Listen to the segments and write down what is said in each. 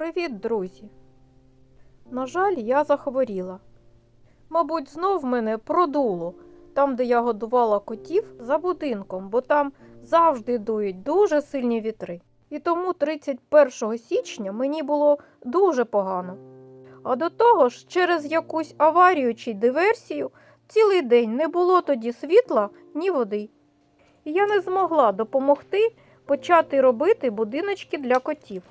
Привіт, друзі! На жаль, я захворіла. Мабуть, знов мене продуло там, де я годувала котів за будинком, бо там завжди дують дуже сильні вітри. І тому 31 січня мені було дуже погано. А до того ж, через якусь аварію чи диверсію цілий день не було тоді світла ні води. І я не змогла допомогти почати робити будиночки для котів.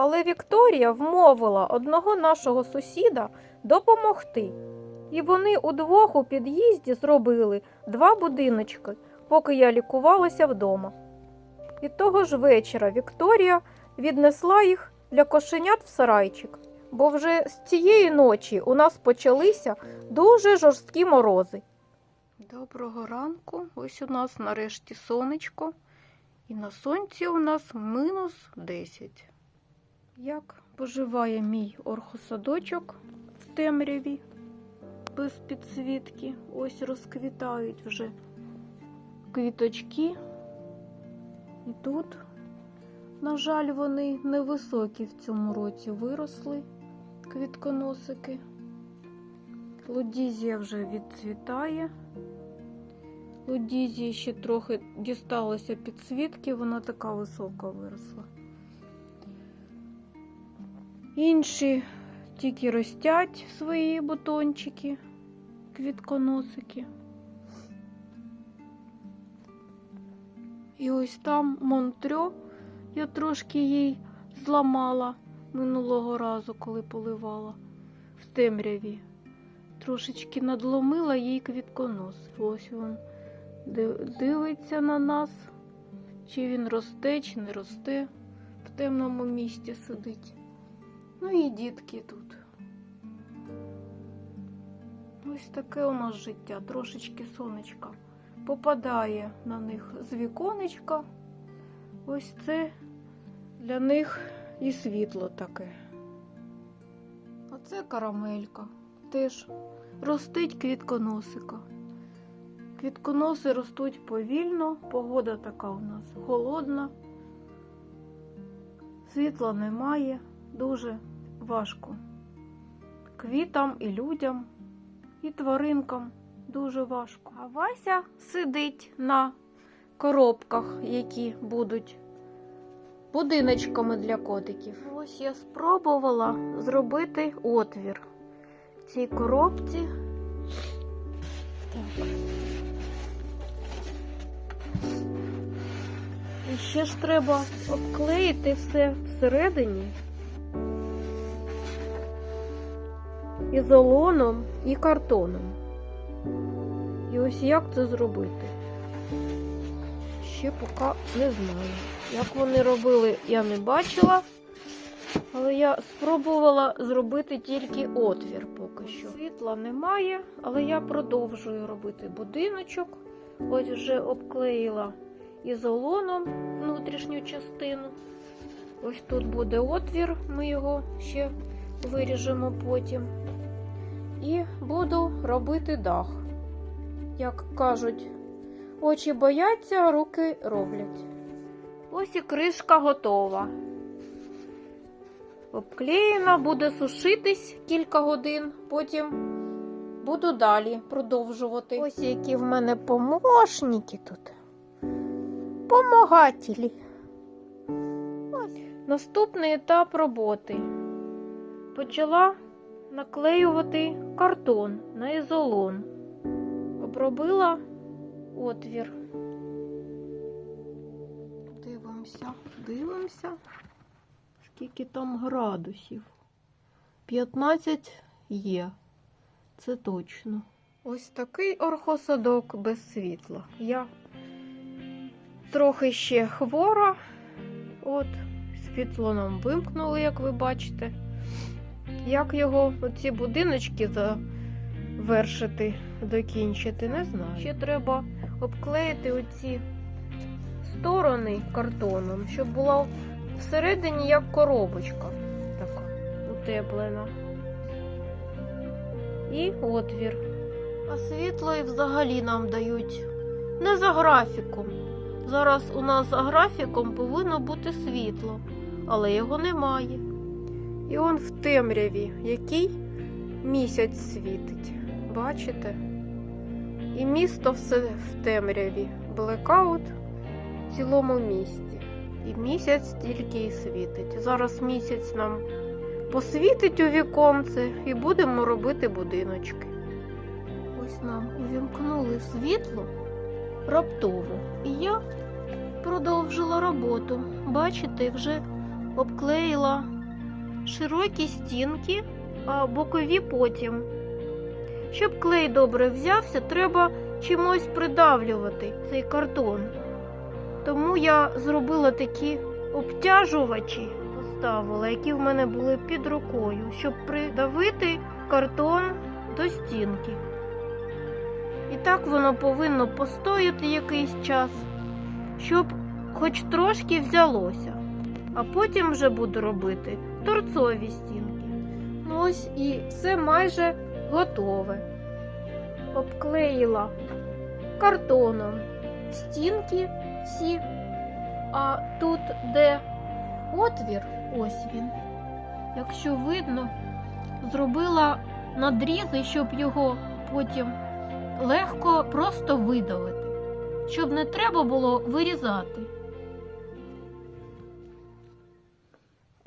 Але Вікторія вмовила одного нашого сусіда допомогти. І вони удвох у під'їзді зробили два будиночки, поки я лікувалася вдома. І того ж вечора Вікторія віднесла їх для кошенят в сарайчик, бо вже з цієї ночі у нас почалися дуже жорсткі морози. Доброго ранку. Ось у нас нарешті сонечко, і на сонці у нас мінус 10. Як поживає мій орхосадочок в темряві без підсвітки? Ось розквітають вже квіточки. І тут, на жаль, вони невисокі в цьому році виросли квітконосики. Лодізія вже відцвітає. Лодізії ще трохи дісталося підсвітки, вона така висока виросла. Інші тільки ростять свої бутончики, квітконосики. І ось там Монтрьо я трошки їй зламала минулого разу, коли поливала в темряві. Трошечки надломила їй квітконос. Ось він дивиться на нас, чи він росте, чи не росте. В темному місці сидить. Ну і дітки тут. Ось таке у нас життя, трошечки сонечка попадає на них з віконечка. Ось це для них і світло таке. А це карамелька. Теж ростить квітконосика. Квітконоси ростуть повільно, погода така у нас холодна, світла немає, дуже важко. Квітам і людям, і тваринкам дуже важко. А Вася сидить на коробках, які будуть будиночками для котиків. Ось я спробувала зробити отвір цій коробці. Так. І ще ж треба обклеїти все всередині ізолоном і картоном. І ось як це зробити? Ще поки не знаю. Як вони робили, я не бачила. Але я спробувала зробити тільки отвір поки що. Світла немає, але я продовжую робити будиночок. Ось вже обклеїла ізолоном внутрішню частину. Ось тут буде отвір, ми його ще виріжемо потім. І буду робити дах. Як кажуть, очі бояться, руки роблять. Ось і кришка готова. Обклеєна, буде сушитись кілька годин, потім буду далі продовжувати. Ось які в мене помощники тут. Помагателі. Ось. Наступний етап роботи. Почала наклеювати картон на ізолон. Обробила отвір. Дивимося, дивимося, скільки там градусів. 15 є, це точно. Ось такий орхосадок без світла. Я трохи ще хвора. От, світло нам вимкнули, як ви бачите. Як його, оці будиночки завершити, докінчити, не знаю. Ще треба обклеїти оці сторони картоном, щоб була всередині як коробочка така утеплена. І отвір. А світло і взагалі нам дають не за графіком. Зараз у нас за графіком повинно бути світло, але його немає. І он в темряві, який місяць світить. Бачите? І місто все в темряві. Блекаут в цілому місті. І місяць тільки і світить. Зараз місяць нам посвітить у віконце і будемо робити будиночки. Ось нам увімкнули світло раптово. І я продовжила роботу. Бачите, вже обклеїла широкі стінки, а бокові потім. Щоб клей добре взявся, треба чимось придавлювати цей картон. Тому я зробила такі обтяжувачі, поставила, які в мене були під рукою, щоб придавити картон до стінки. І так воно повинно постояти якийсь час, щоб хоч трошки взялося. А потім вже буду робити торцові стінки. Ну ось і все майже готове. Обклеїла картоном стінки всі. А тут, де отвір, ось він. Якщо видно, зробила надрізи, щоб його потім легко просто видавити, щоб не треба було вирізати.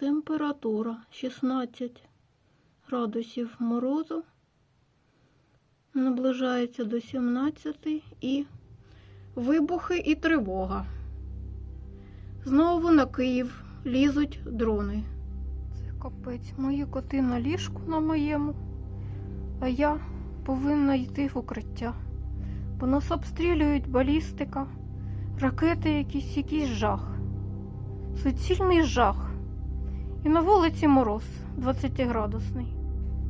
Температура 16 градусів морозу. Наближається до 17 і вибухи і тривога. Знову на Київ лізуть дрони. Це капець, мої коти на ліжку на моєму, а я повинна йти в укриття. Бо нас обстрілюють балістика, ракети якісь, якийсь жах. Суцільний жах. І на вулиці мороз 20-градусний.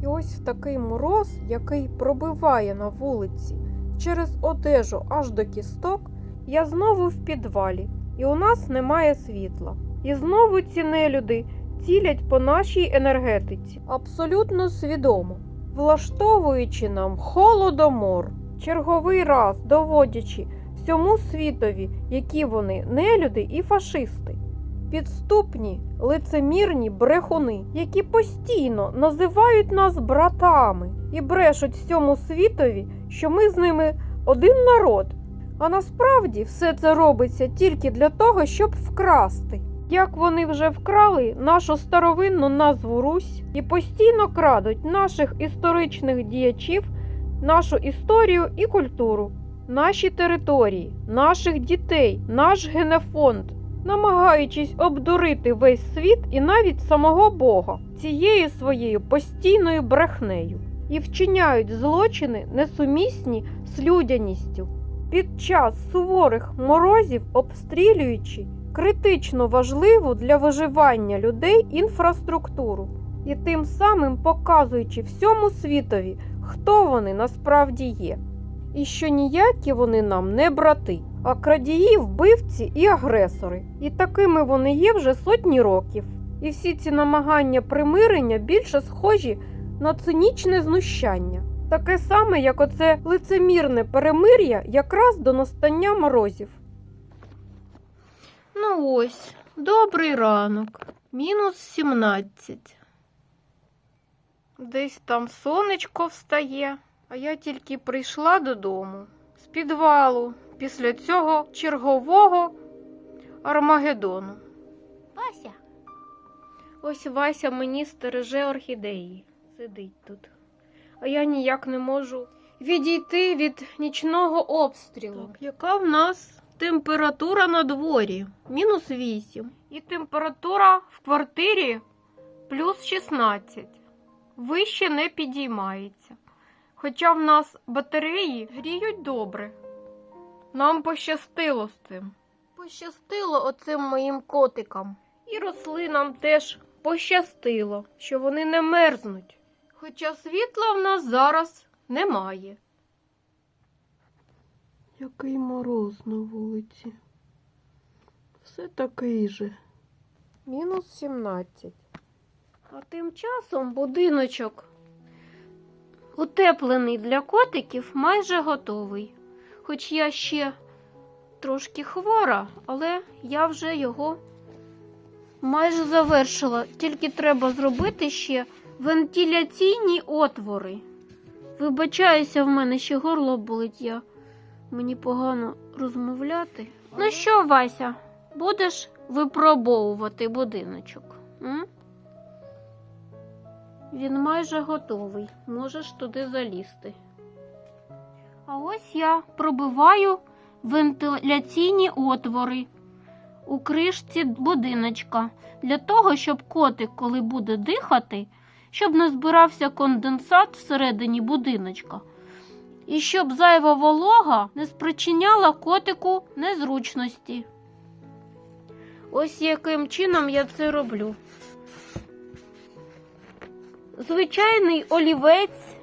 І ось такий мороз, який пробиває на вулиці через одежу аж до кісток, я знову в підвалі, і у нас немає світла. І знову ці нелюди цілять по нашій енергетиці, абсолютно свідомо, влаштовуючи нам холодомор, черговий раз доводячи всьому світові, які вони нелюди і фашисти. Підступні, лицемірні брехуни, які постійно називають нас братами і брешуть всьому світові, що ми з ними один народ. А насправді все це робиться тільки для того, щоб вкрасти. Як вони вже вкрали нашу старовинну назву Русь і постійно крадуть наших історичних діячів, нашу історію і культуру, наші території, наших дітей, наш генофонд намагаючись обдурити весь світ і навіть самого Бога цією своєю постійною брехнею, і вчиняють злочини несумісні з людяністю. Під час суворих морозів обстрілюючи критично важливу для виживання людей інфраструктуру. І тим самим показуючи всьому світові, хто вони насправді є, і що ніякі вони нам не брати а крадії, вбивці і агресори. І такими вони є вже сотні років. І всі ці намагання примирення більше схожі на цинічне знущання. Таке саме, як оце лицемірне перемир'я якраз до настання морозів. Ну ось, добрий ранок. Мінус 17. Десь там сонечко встає, а я тільки прийшла додому з підвалу після цього чергового Армагеддону. Вася. Ось Вася мені стереже орхідеї. Сидить тут. А я ніяк не можу відійти від нічного обстрілу. Так, яка в нас температура на дворі? Мінус 8. І температура в квартирі плюс 16. Вище не підіймається. Хоча в нас батареї гріють добре. Нам пощастило з цим. Пощастило оцим моїм котикам. І рослинам теж пощастило, що вони не мерзнуть. Хоча світла в нас зараз немає. Який мороз на вулиці. Все такий же. Мінус 17. А тим часом будиночок, утеплений для котиків, майже готовий. Хоч я ще трошки хвора, але я вже його Майже завершила, тільки треба зробити ще вентиляційні отвори. Вибачаюся, в мене ще горло болить, я мені погано розмовляти. Ну що, Вася, будеш випробовувати будиночок? М? Він майже готовий, можеш туди залізти. Ось я пробиваю вентиляційні отвори у кришці будиночка для того, щоб котик, коли буде дихати, щоб не збирався конденсат всередині будиночка. І щоб зайва волога не спричиняла котику незручності. Ось яким чином я це роблю. Звичайний олівець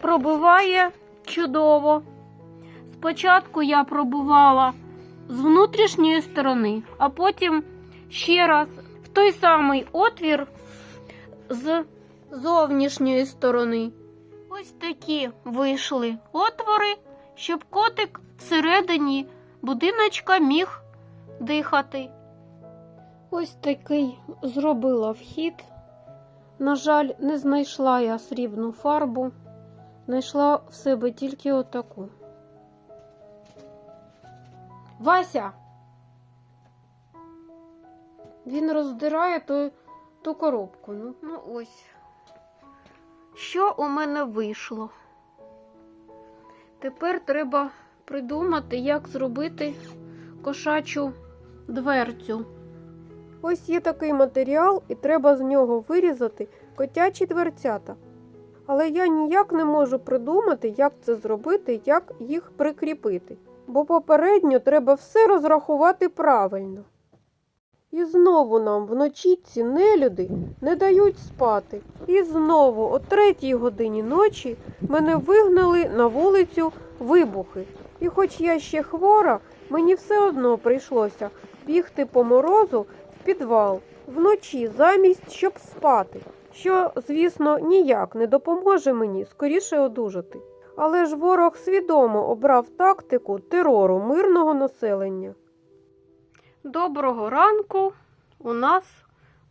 пробиває чудово. Спочатку я пробувала з внутрішньої сторони, а потім ще раз в той самий отвір з зовнішньої сторони. Ось такі вийшли отвори, щоб котик всередині будиночка міг дихати. Ось такий зробила вхід. На жаль, не знайшла я срібну фарбу, знайшла в себе тільки отаку. Вася. Він роздирає ту, ту коробку. Ну, ну ось. Що у мене вийшло? Тепер треба придумати, як зробити кошачу дверцю. Ось є такий матеріал, і треба з нього вирізати котячі дверцята. Але я ніяк не можу придумати, як це зробити, як їх прикріпити. Бо попередньо треба все розрахувати правильно. І знову нам вночі ці нелюди не дають спати. І знову о третій годині ночі мене вигнали на вулицю вибухи. І хоч я ще хвора, мені все одно прийшлося бігти по морозу в підвал вночі замість щоб спати, що, звісно, ніяк не допоможе мені скоріше одужати. Але ж ворог свідомо обрав тактику терору мирного населення. Доброго ранку. У нас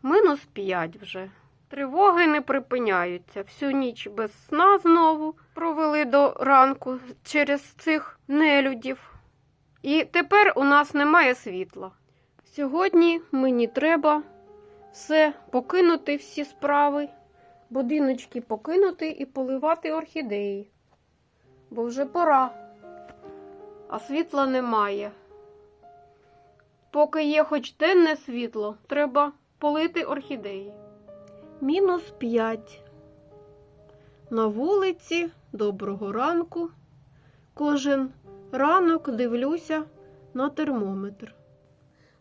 мінус 5 вже. Тривоги не припиняються. Всю ніч без сна знову провели до ранку через цих нелюдів. І тепер у нас немає світла. Сьогодні мені треба все покинути, всі справи, будиночки покинути і поливати орхідеї. Бо вже пора, а світла немає. Поки є хоч денне світло, треба полити орхідеї. Мінус 5. На вулиці доброго ранку. Кожен ранок дивлюся на термометр.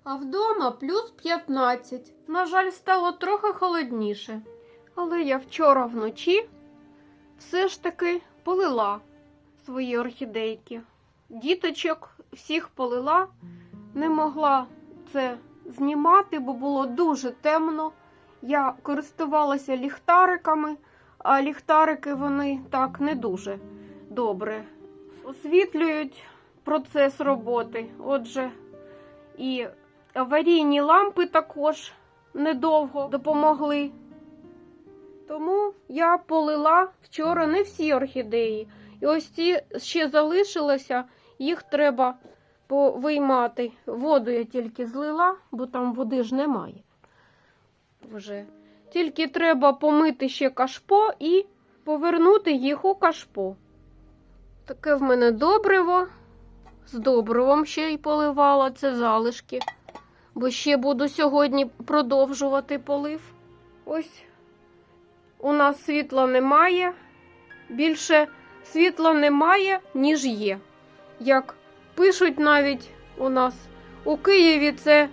А вдома плюс 15. На жаль, стало трохи холодніше. Але я вчора вночі все ж таки полила свої орхідейки. Діточок всіх полила не могла це знімати, бо було дуже темно. Я користувалася ліхтариками, а ліхтарики вони так не дуже добре освітлюють процес роботи. Отже, і аварійні лампи також недовго допомогли. Тому я полила вчора не всі орхідеї. І ось ці ще залишилося, їх треба повиймати. Воду я тільки злила, бо там води ж немає. Вже. Тільки треба помити ще кашпо і повернути їх у кашпо. Таке в мене добриво. З добривом ще й поливала, це залишки. Бо ще буду сьогодні продовжувати полив. Ось у нас світла немає. Більше світла немає, ніж є. Як пишуть навіть у нас у Києві це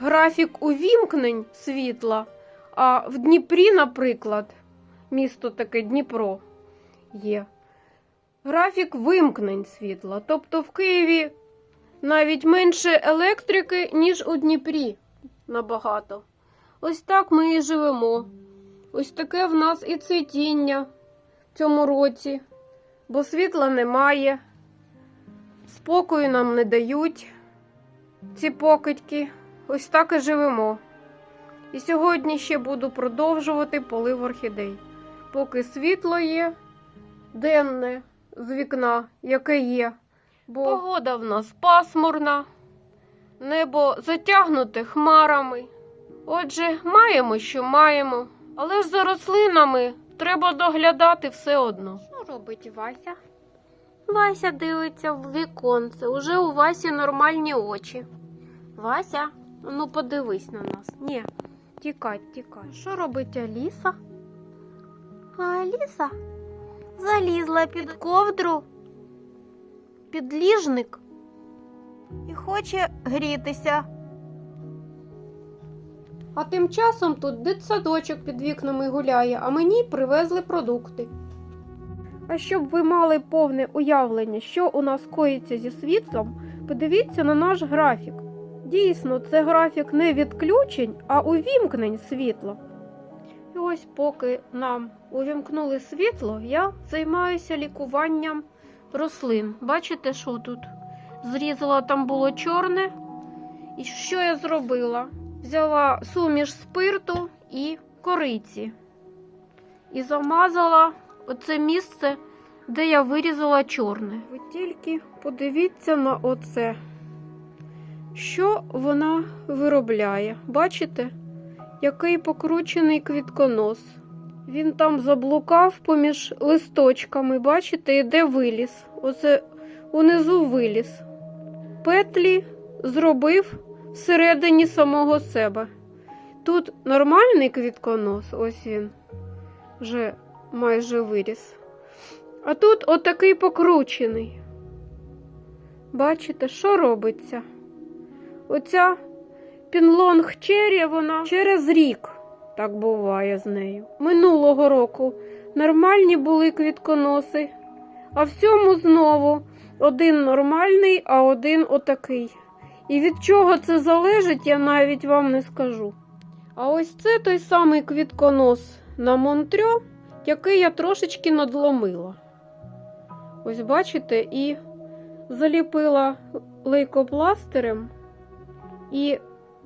графік увімкнень світла, а в Дніпрі, наприклад, місто таке Дніпро є. Графік вимкнень світла. Тобто в Києві навіть менше електрики, ніж у Дніпрі. Набагато. Ось так ми і живемо. Ось таке в нас і цвітіння в цьому році, бо світла немає. Спокою нам не дають ці покидьки. Ось так і живемо. І сьогодні ще буду продовжувати полив орхідей. Поки світло є, денне з вікна, яке є. Бо погода в нас пасмурна, небо затягнуте хмарами. Отже, маємо, що маємо, але ж за рослинами треба доглядати все одно. Що робить Вася? Вася дивиться в віконце. Уже у Васі нормальні очі. Вася, ну подивись на нас. Ні, тікай, тікай. Що робить Аліса? А Аліса залізла під ковдру, під ліжник і хоче грітися. А тим часом тут дитсадочок під вікнами гуляє, а мені привезли продукти. А щоб ви мали повне уявлення, що у нас коїться зі світлом, подивіться на наш графік. Дійсно, це графік не відключень, а увімкнень світла. І ось поки нам увімкнули світло, я займаюся лікуванням рослин. Бачите, що тут? Зрізала там було чорне. І що я зробила? Взяла суміш спирту і кориці і замазала оце місце, де я вирізала чорне. Ви тільки подивіться на оце, що вона виробляє. Бачите, який покручений квітконос. Він там заблукав поміж листочками, бачите, і де виліз. Оце унизу виліз. Петлі зробив всередині самого себе. Тут нормальний квітконос, ось він вже майже виріс. А тут отакий покручений. Бачите, що робиться? Оця пінлонг черрі, вона через рік так буває з нею. Минулого року нормальні були квітконоси, а в цьому знову один нормальний, а один отакий. І від чого це залежить, я навіть вам не скажу. А ось це той самий квітконос на Монтрьо, який я трошечки надломила. Ось бачите, і заліпила лейкопластирем. І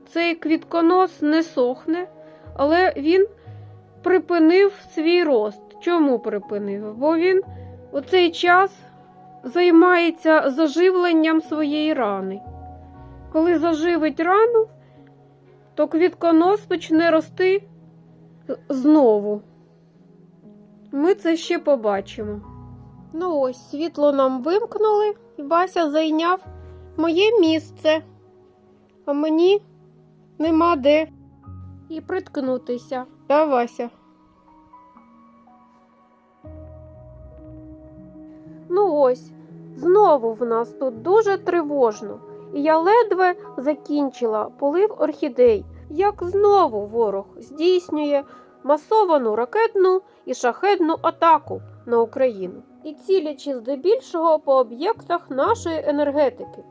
цей квітконос не сохне, але він припинив свій рост. Чому припинив? Бо він у цей час займається заживленням своєї рани. Коли заживить рану, то квітконос почне рости знову. Ми це ще побачимо. Ну ось, світло нам вимкнули, і Вася зайняв моє місце, а мені нема де і приткнутися. Да, Вася? Ну ось, знову в нас тут дуже тривожно, і я ледве закінчила полив орхідей, як знову ворог здійснює масовану ракетну і шахедну атаку на Україну і цілячи здебільшого по об'єктах нашої енергетики.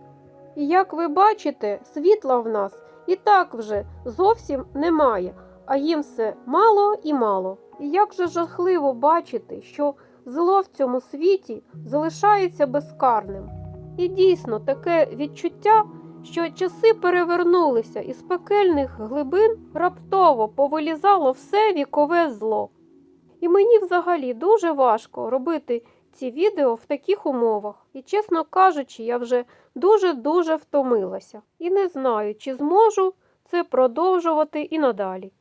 І як ви бачите, світла в нас і так вже зовсім немає, а їм все мало і мало. І як же жахливо бачити, що зло в цьому світі залишається безкарним. І дійсно таке відчуття, що часи перевернулися і з пекельних глибин раптово повилізало все вікове зло. І мені взагалі дуже важко робити ці відео в таких умовах. І, чесно кажучи, я вже дуже-дуже втомилася і не знаю, чи зможу це продовжувати і надалі.